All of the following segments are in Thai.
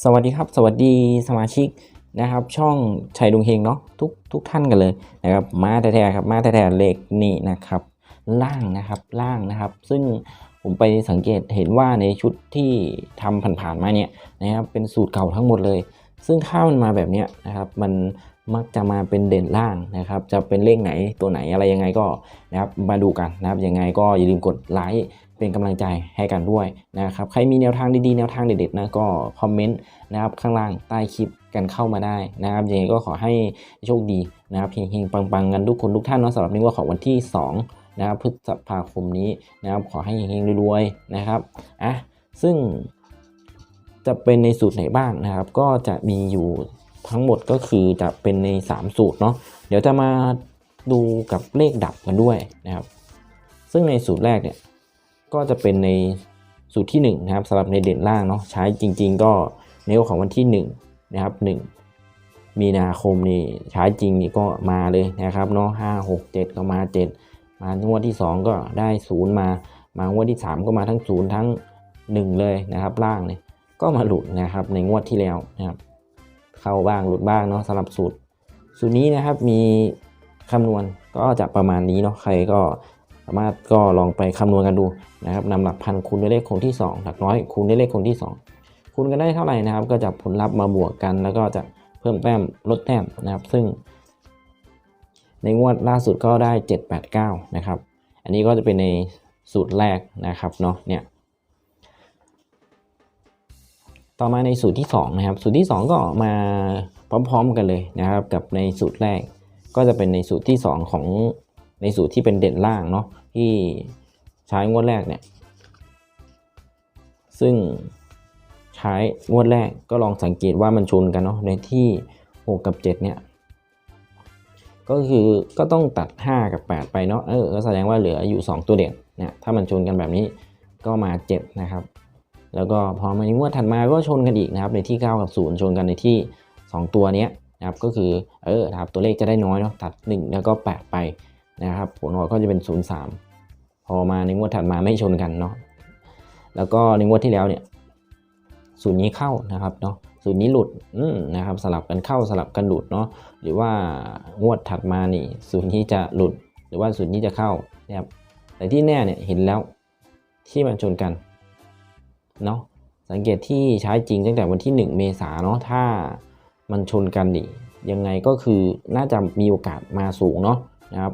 สวัสดีครับ สวัสดีสมาชิกนะครับ ช่องชัยดวงเฮงเนาะทุกทุกท่านกันเลยนะครับ มาแท้ๆครับมาแท้ๆเลขนี่นะครับ ล่างนะครับล่างนะครับ ซึ่งผมไปสังเกตเห็นว่าในชุดที่ทำผ่านๆมาเนี่ยนะครับเป็นสูตรเก่าทั้งหมดเลย ซึ่งถ้ามันมาแบบเนี้ยนะครับ มัน มักจะมาเป็นเด่นล่างนะครับ จะเป็นเลขไหนตัวไหนอะไรยังไงก็นะครับมาดูกันนะครับยังไงก็อย่าลืมกดไลค์เป็นกำลังใจให้กันด้วยนะครับใครมีแนวทางดีๆแนวทางเด็ดๆนะก็คอมเมนต์นะครับข้างล่างใต้คลิปกันเข้ามาได้นะครับยังไงก็ขอให้โชคดีนะครับเฮงๆปังๆกันทุกคนทุกท่านเนาะสำหรับในวันของวันที่ 2 นะครับพฤษภาคมนี้นะครับขอให้เฮงๆรวยๆนะครับอะซึ่งจะเป็นในสูตรไหนบ้างนะครับ ก็จะมีอยู่ ทั้งหมดก็คือจะเป็นใน 3 สูตรเนาะเดี๋ยวจะมาดูกับเลขดับกันด้วยนะครับ ซึ่งในสูตรแรกเนี่ยก็จะเป็นในสูตรที่1นะครับสำหรับในเด่นล่างเนาะใช้จริง ๆ ก็ในวันของวันที่ 1 นะครับ 1 มีนาคมนี่ใช้จริงนี่ก็มาเลยนะครับเนาะห้าหกเจ็ดก็มา 7 มางวดที่ 2 ก็ได้ศูนย์มามางวดที่ 3 ก็มาทั้งศูนย์ทั้ง 1 เลยนะครับล่างเนี่ยก็มาหลุดนะครับในงวดที่แล้วนะครับ เข้าบ้างหลุดบ้างเนาะสำหรับสูตร สูตรนี้นะครับมีคำนวณก็จะประมาณนี้เนาะใครก็สามารถก็ลองไปคำนวณกันดูนะครับนำหลักพันคูณด้วยเลขคงที่2หลักร้อยคูณด้วยเลขคงที่ 2 คูณกันได้เท่าไหร่นะครับ ก็จะผลลัพธ์มาบวกกัน แล้วก็จะเพิ่มแต้มลดแต้มนะครับ ซึ่ง ในงวดล่าสุดก็ได้ 789 นะครับ อันนี้ก็จะเป็นในสูตรแรกนะครับเนาะเนี่ย ต่อมาในสูตรที่2นะครับสูตรที่ 2 ก็มาพร้อมๆกันเลยนะครับ กับในสูตรแรก ก็จะเป็นในสูตรที่ 2 ของในสูตรที่เป็นเด่นล่างเนาะที่ใช้งวดแรกเนี่ยซึ่งใช้งวดแรกก็ลองสังเกตว่ามันชนกันเนาะในที่ 6 กับ 7 เนี่ยก็คือก็ต้องตัด 5 กับ 8 ไปเนาะเออก็แสดงว่าเหลืออยู่ 2 ตัวเด่นเนี่ยถ้ามันชนกันแบบนี้ก็มา 7 นะครับ แล้วก็พอมาในงวดถัดมาก็ชนกันอีกนะครับในที่ 9 กับ 0 ชนกันในที่ 2 ตัวนี้นะครับก็คือเออครับตัวเลขจะได้น้อยเนาะตัด 1 แล้วก็ 8 ไปนะครับผลออกก็จะเป็น 0 3 พอมาในงวดถัดมาไม่ชนกันเนาะแล้วก็ในงวดที่แล้วเนี่ยศูนย์นี้เข้านะครับเนาะศูนย์นี้หลุดนะครับสลับกันเข้าสลับกันหลุดเนาะหรือว่างวดถัดมานี่ศูนย์นี้จะหลุด หรือว่าศูนย์นี้จะเข้านะครับแต่ที่แน่เนี่ยเห็นแล้วที่มันชนกัน เนาะสังเกตที่ใช้จริงตั้งแต่วันที่ 1 เมษาเนาะถ้ามันชนกันดิยังไงก็คือน่าจะมีโอกาสมาสูงเนาะนะครับ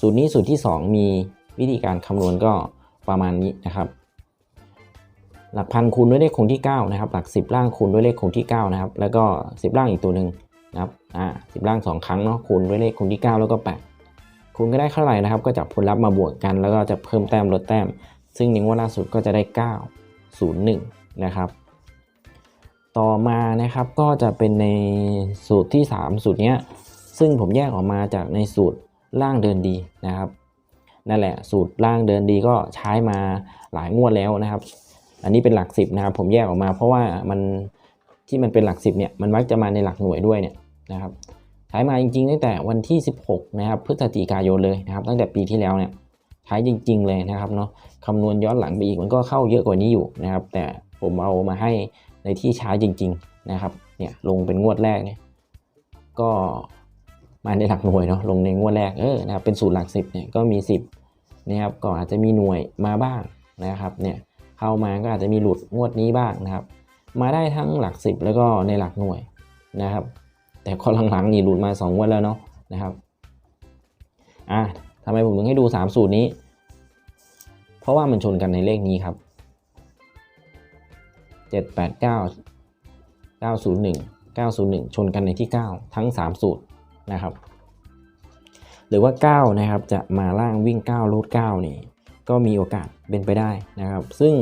สูตรนี้สูตรที่ 2 มีวิธีการคำนวณก็ประมาณนี้นะครับ หลักพันคูณด้วยเลขคงที่ 9 นะครับ หลัก 10 ล่างคูณด้วยเลขคงที่ 9 นะครับ แล้วก็ 10 ล่างอีกตัวหนึ่งนะครับอ่า10ล่าง 2 ครั้งเนาะคูณด้วยเลขคงที่ 9 แล้วก็ 8 คูณก็ได้เท่าไหร่นะครับ ก็จับผลลัพธ์มาบวกกัน แล้วก็จะเพิ่มแต้มลดแต้ม ซึ่งในงวดล่าสุดก็จะได้ 9 01 นะครับ ต่อมานะครับก็จะเป็นในสูตรที่ 3 สูตรนี้ซึ่งผมแยกออกมาจากในสูตรล่างเดินดีนะครับ นั่นแหละสูตรล่างเดินดีก็ใช้มาหลายงวดแล้วนะครับ อันนี้เป็นหลัก 10 นะครับ ผมแยกออกมาเพราะว่ามันที่มันเป็นหลัก 10เนี่ยมันมักจะมาในหลักหน่วยด้วยเนี่ยนะครับใช้มาจริงๆตั้งแต่วันที่ 16 นะครับพฤศจิกายนเลยนะครับ ตั้งแต่ปีที่แล้วเนี่ย ใช้จริง ๆ เลยนะครับเนาะคำนวณย้อนหลังไปอีกมันก็เข้าเยอะกว่านี้อยู่นะครับ แต่ผมเอามาให้ในที่ใช้จริง ๆนะครับ เนี่ยลงเป็นงวดแรกเนี่ยก็มาในหลักหน่วยเนาะลงในงวดแรกเออนะครับเป็นสูตรหลักสิบเนี่ยก็มี 10นะครับก็อาจจะมีหน่วยมาบ้างนะครับเนี่ยเข้ามาก็อาจจะมีหลุดงวดนี้บ้างนะครับ มาได้ทั้งหลัก 10 แล้วก็ในหลักหน่วยนะครับ แต่ข้อหลังๆนี่หลุดมา2งวดแล้วเนาะนะครับอะำไมผมถึงให้ดู 3 สูตรนี้ เพราะว่ามันชนกันในเลขนี้ครับ 789 901 901 ชนกันในที่ 9 ทั้ง 3 สูตรนะครับ หรือว่า 9 นะครับ จะมาล่างวิ่ง 9 รูด9นี่ ก็มีโอกาสเป็นไปได้นะครับ ซึ่ง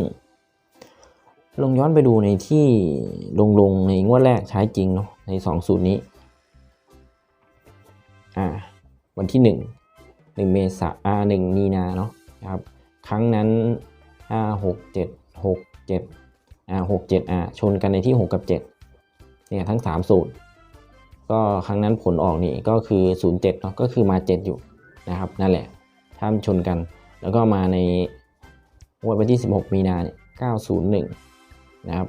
ลงย้อนไปดูในที่ลงลงในงวดแรกใช้จริงเนาะใน 2 สูตรนี้ อ่า วันที่ 1 1 เมษาอ่า1มีนาเนาะครับครั้งนั้น5 6 7 6 7อ่า6 7อ่าชนกันในที่ 6 กับ 7เนี่ยทั้ง 3 สูตร ก็ครั้งนั้นผลออกนี่ก็คือ 0 7เนาะก็คือมา 7 อยู่นะครับนั่นแหละถ้ามนชนกัน แล้วก็มาในวดวันที่ 16 มีนาเนี่ย901นะครับ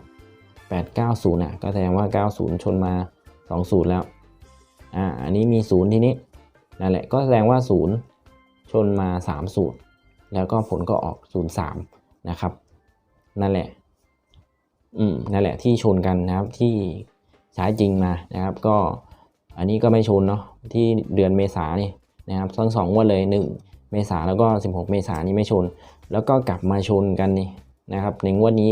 890อะก็แสดงว่า 90 ชนมา 20 แล้วอ่าอันนี้มี 0 ทีนี้นั่นแหละก็แสดงว่า 0 ชนมา30แล้วก็ผลก็ออก 03 นะครับ นั่นแหละ อืม นั่นแหละที่ชนกันนะครับที่ใช้จริงมานะครับ ก็อันนี้ก็ไม่ชนเนาะที่เดือนเมษานี่นะครับทั้งสองวันเลย 1 เมษาแล้วก็ 16 เมษานี่ไม่ชน แล้วก็กลับมาชนกันนี่นะครับในงวดนี้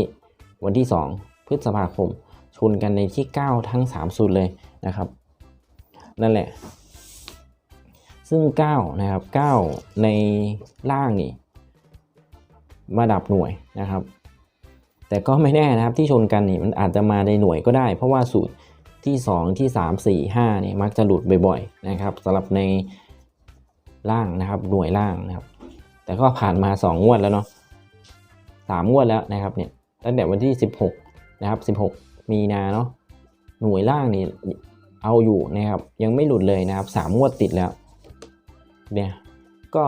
วันที่ 2 พฤษภาคม ชนกันในที่ 9 ทั้ง 3สุดเลยนะครับ นั่นแหละ ซึ่ง 9 นะครับ 9 ในล่างนี่ มาดับหน่วยนะครับ แต่ก็ไม่แน่นะครับที่ชนกันนี่มันอาจจะมาในหน่วยก็ได้ เพราะว่าสูตรที่ 2 ที่ 3 4 5นี่มักจะหลุดบ่อยๆนะครับสำหรับในล่างนะครับหน่วยล่างนะครับ แต่ก็ผ่านมา 2 งวดแล้วเนาะสามงวดแล้วนะครับเนี่ยตั้งแต่วันที่ 16 นะครับ 16 มีนาเนาะหน่วยล่างนี่เอาอยู่นะครับ ยังไม่หลุดเลยนะครับสามงวดติดแล้ว เนี่ยก็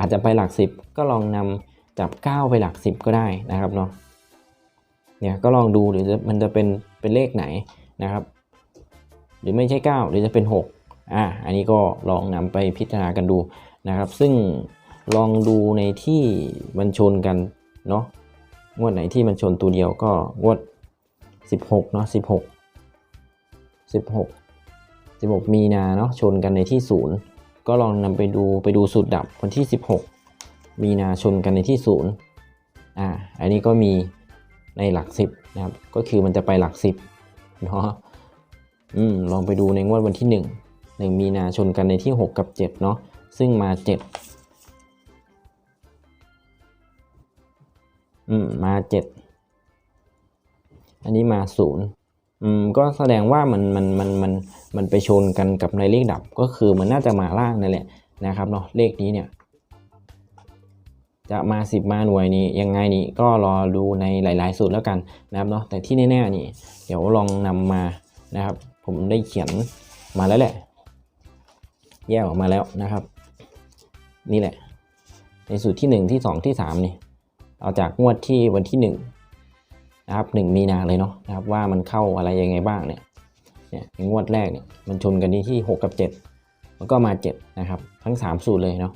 อาจจะไปหลัก 10 ก็ลองนำจับ 9 ไปหลัก 10 ก็ได้นะครับเนาะเนี่ยก็ลองดูหรือจะมันจะเป็นเป็นเลขไหนนะครับ หรือไม่ใช่ 9 หรือจะเป็น 6อะอันนี้ก็ลองนำไปพิจารณากันดูนะครับ ซึ่งลองดูในที่มันชนกันเนาะงวดไหนที่มันชนตัวเดียวก็งวด 16เนาะ16 16 16 มีนาเนาะชนกันในที่ 0 ก็ลองนำไปดูไปดูสูตรดับวันที่ 16 มีนาชนกันในที่0อ่าอันนี้ก็มีในหลัก 10 นะครับ ก็คือมันจะไปหลัก 10เนาะอืมลองไปดูในงวดวันที่ 1 1 มีนาชนกันในที่ 6 กับ 7 เนาะซึ่งมา 7 อืม มา 7 อันนี้มา 0 อืมก็แสดงว่ามันมันมันมันมันไปชนกันกับในเลขดับก็คือมันน่าจะมาล่างนั่นแหละนะครับเนาะเลขนี้เนี่ย จะมา10มาหน่วยนี้ยังไงนี่ก็รอดูในหลาย ๆ สูตรแล้วกันนะครับเนาะแต่ที่แน่ๆนี่ เดี๋ยวลองนำมานะครับ ผมได้เขียนมาแล้วแหละ แยกออกมาแล้วนะครับ นี่แหละ ในสูตรที่ 1 ที่ 2 ที่ 3 นี่ เอาจากงวดที่วันที่ 1 นะครับ1มีนาเลยเนาะนะครับว่ามันเข้าอะไรยังไงบ้างเนี่ยเนี่ยงวดแรกเนี่ยมันชนกันที่ 6 กับ 7 มันก็มา7นะครับทั้ง 3 สูตรเลยเนาะ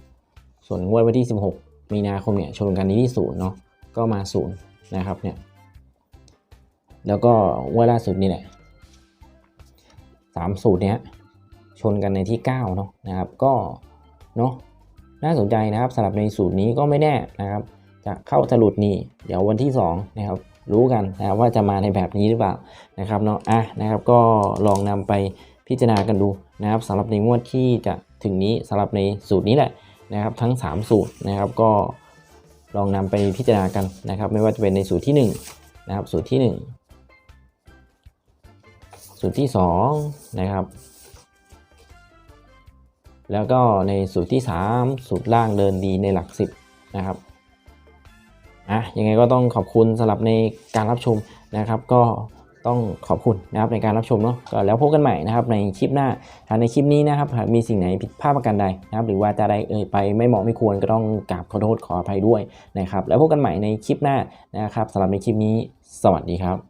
ส่วนงวดวันที่ 16 มีนาคมเนี่ยชนกันที่0เนาะก็มา0นะครับเนี่ยแล้วก็งวดล่าสุดนี่แหละสามสูตรเนี้ยชนกันในที่9เนาะนะครับก็เนาะน่าสนใจนะครับสำหรับในสูตรนี้ก็ไม่แน่นะครับ จะเข้าจะหลุดนี่เดี๋ยววันที่2นะครับ รู้กันนะครับว่าจะมาในแบบนี้หรือเปล่านะครับเนาะอะนะครับก็ลองนำไปพิจารณากันดูนะครับสำหรับในงวดที่จะถึงนี้สำหรับในสูตรนี้แหละนะครับ ทั้ง 3 สูตรนะครับก็ลองนำไปพิจารณากันนะครับ ไม่ว่าจะเป็นในสูตรที่1นะครับสูตรที่ 1 สูตรที่2นะครับแล้วก็ในสูตรที่ 3 สูตรล่างเดินดีในหลัก 10นะครับะยังไงก็ต้องขอบคุณสำหรับในการรับชมนะครับ ก็ต้องขอบคุณนะครับในการรับชมเนาะก็แล้วพบกันใหม่นะครับในคลิปหน้าถ้าในคลิปนี้นะครับหากมีสิ่งไหนผิดพลาดประการใดนะครับ หรือว่าจะได้เอ่ยไปไม่เหมาะไม่ควรก็ต้องกราบขอโทษขออภัยด้วยนะครับ แล้วพบกันใหม่ในคลิปหน้านะครับสำหรับในคลิปนี้ สวัสดีครับ